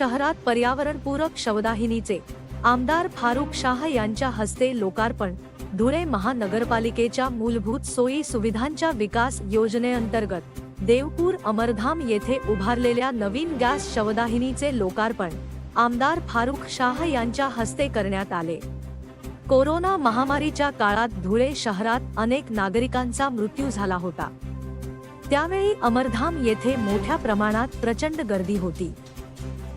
शहरात पर्यावरणपूरक शवदाहिनीचे आमदार फारुख शाह यांच्या हस्ते लोकार्पण. धुळे महानगरपालिकेच्या मूलभूत सोयी सुविधांच्या विकास योजनेअंतर्गत देवपूर अमरधाम येथे उभारलेल्या नवीन गॅस शवदाहिनीचे लोकार्पण आमदार फारुख शाह यांच्या हस्ते करण्यात आले. कोरोना महामारीच्या काळात धुळे शहरात अनेक नागरिकांचा मृत्यू झाला होता. त्यावेळी अमरधाम येथे मोठ्या प्रमाणात प्रचंड गर्दी होती.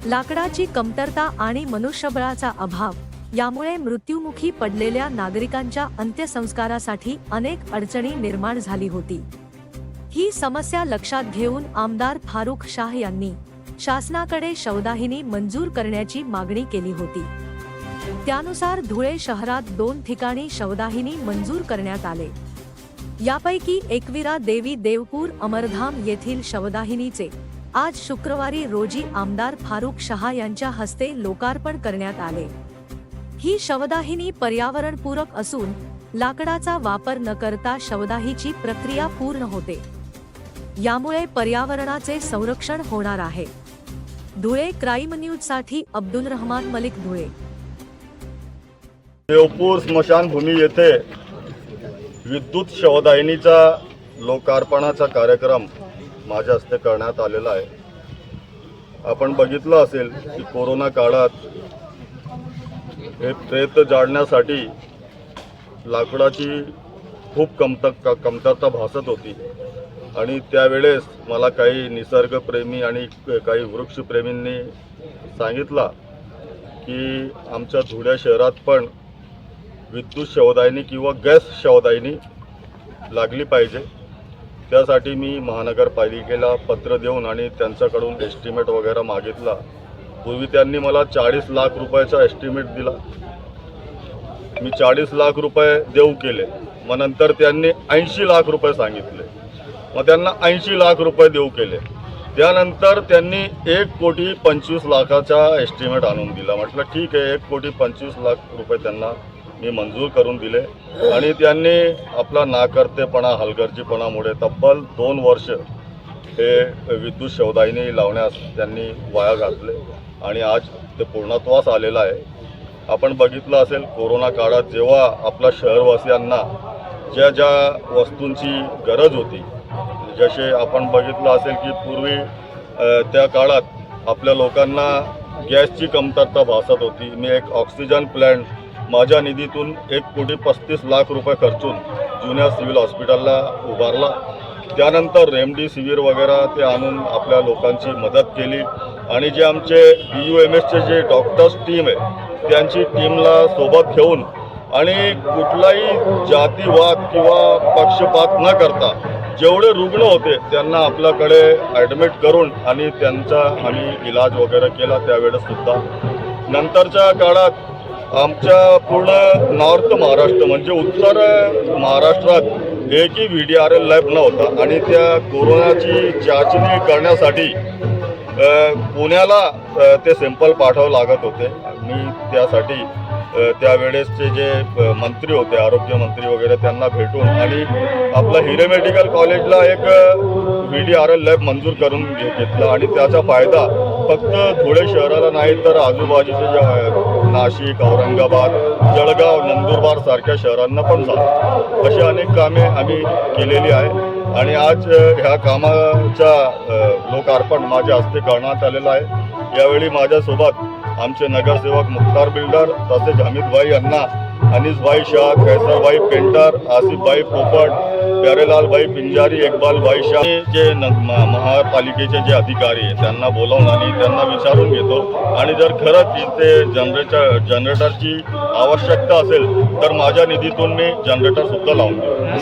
लाकडाची कमतरता आणि मनुष्यबळाचा अभाव यामुळे मृत्युमुखी पडलेल्या नागरिकांच्या अंत्यसंस्कारासाठी अनेक अडचणी निर्माण झाली होती. ही समस्या लक्षात घेऊन आमदार फारुख शाह यांनी शासनाकडे शवदाहिनी मंजूर करण्याची मागणी केली होती. त्यानुसार धुळे शहरात दोन ठिकाणी शवदाहिनी मंजूर करण्यात आले. यापैकी एकविरा देवी देवपूर अमरधाम येथील शवदाहिनीचे आज शुक्रवारी रोजी आमदार फारुख शहा यांच्या हस्ते लोकार्पण करण्यात आले. ही शवदाहिनी पर्यावरणपूरक असून लाकडाचा वापर न करता शवदाहीची प्रक्रिया पूर्ण होते. यामुळे पर्यावरणाचे संरक्षण होणार आहे. धुळे क्राईम न्यूजसाठी अब्दुल रहमान मलिक धुळे. देवपूर स्मशानभूमी येथे विद्युत शवदाहिनीचा लोकार्पणाचा कार्यक्रम माझ्या हस्ते करण्यात आलेला आहे. आपण बघितलं असेल की कोरोना काळात हे प्रेत जाळण्यासाठी लाकडाची खूप कमत कमतरता भासत होती. आणि त्यावेळेस मला काही निसर्गप्रेमी आणि काही वृक्षप्रेमींनी सांगितला की आमच्या धुळ्या शहरात पण विद्युत शवदायनी किंवा गॅस शवदायनी लागली पाहिजे. त्यासाठी मी महानगरपालिकेला पत्र देऊन आणि त्यांच्याकडून एस्टिमेट वगैरे मागितला. पूर्वी त्यांनी मला चाळीस लाख रुपयाचा एस्टिमेट दिला. मी चाळीस लाख रुपये देऊ केले. मग नंतर त्यांनी ऐंशी लाख रुपये सांगितले. मग त्यांना ऐंशी लाख रुपये देऊ केले. त्यानंतर त्यांनी एक कोटी पंचवीस लाखाचा एस्टिमेट आणून दिला. म्हटलं ठीक आहे एक कोटी पंचवीस लाख रुपये त्यांना मी मंजूर करून दिले. आणि त्यांनी आपला नाकर्तेपणा हलगर्जीपणामुळे तब्बल दोन वर्ष हे विद्युत शवदाहिनी लावण्यास त्यांनी वाया घातले. आणि आज ते पूर्णत्वास आलेलं आहे. आपण बघितलं असेल कोरोना काळात जेव्हा आपल्या शहरवासियांना ज्या ज्या वस्तूंची गरज होती जसे आपण बघितलं असेल की पूर्वी त्या काळात आपल्या लोकांना गॅसची कमतरता भासत होती. मी एक ऑक्सिजन प्लॅन्ट माझ्या निधीतून एक कोटी पस्तीस लाख रुपये खर्चून जुन्या सिव्हिल हॉस्पिटलला उभारला. त्यानंतर रेमडेसिवीर वगैरे ते आणून आपल्या लोकांची मदत केली. आणि जे आमचे बी यू एम एसचे जे डॉक्टर्स टीम आहे त्यांची टीमला सोबत घेऊन आणि कुठलाही जातीवाद किंवा पक्षपात न करता जेवढे रुग्ण होते त्यांना आपल्याकडे ॲडमिट करून आणि त्यांचा आम्ही इलाज वगैरे केला त्यावेळेस सुद्धा नंतरच्या काळात आमच्या पूर्ण नॉर्थ महाराष्ट्र म्हणजे उत्तर महाराष्ट्रात एकही V D R L lab नव्हता आणि त्या कोरोनाची चाचणी करण्यासाठी पुण्याला ते सॅम्पल पाठवावं लागत होते. मी त्यासाठी त्यावेळेसचे जे मंत्री होते आरोग्यमंत्री वगैरे त्यांना भेटून आणि आपलं हिरे मेडिकल कॉलेजला एक V D R L lab मंजूर करून घे घेतला आणि त्याचा फायदा फक्त धुळे शहराला नाही तर आजूबाजूचे जे नाशिक औरंगाबाद जळगाव नंदुरबार सारख्या शहरांना पण झालं अशी अनेक कामे आम्ही केलेली आहे. आणि आज ह्या कामाचा लोकार्पण माझ्या हस्ते करण्यात आलेलं आहे. यावेळी माझ्यासोबत आमचे नगरसेवक मुख्तार बिल्डर तसेच हमीदभाई अण्णा अनिसभाई शाह कैसरभाई पेंटर आसिफभाई पोपट प्यारेलालभाई पिंजारी इकबालभाई शाह जे महापालिकेचे जे अधिकारी आहे त्यांना बोलावून आणि त्यांना विचारून घेतो. आणि जर खरंच इथे जनरेटर जनरेटरची आवश्यकता असेल तर माझ्या निधीतून मी जनरेटरसुद्धा लावून देतो.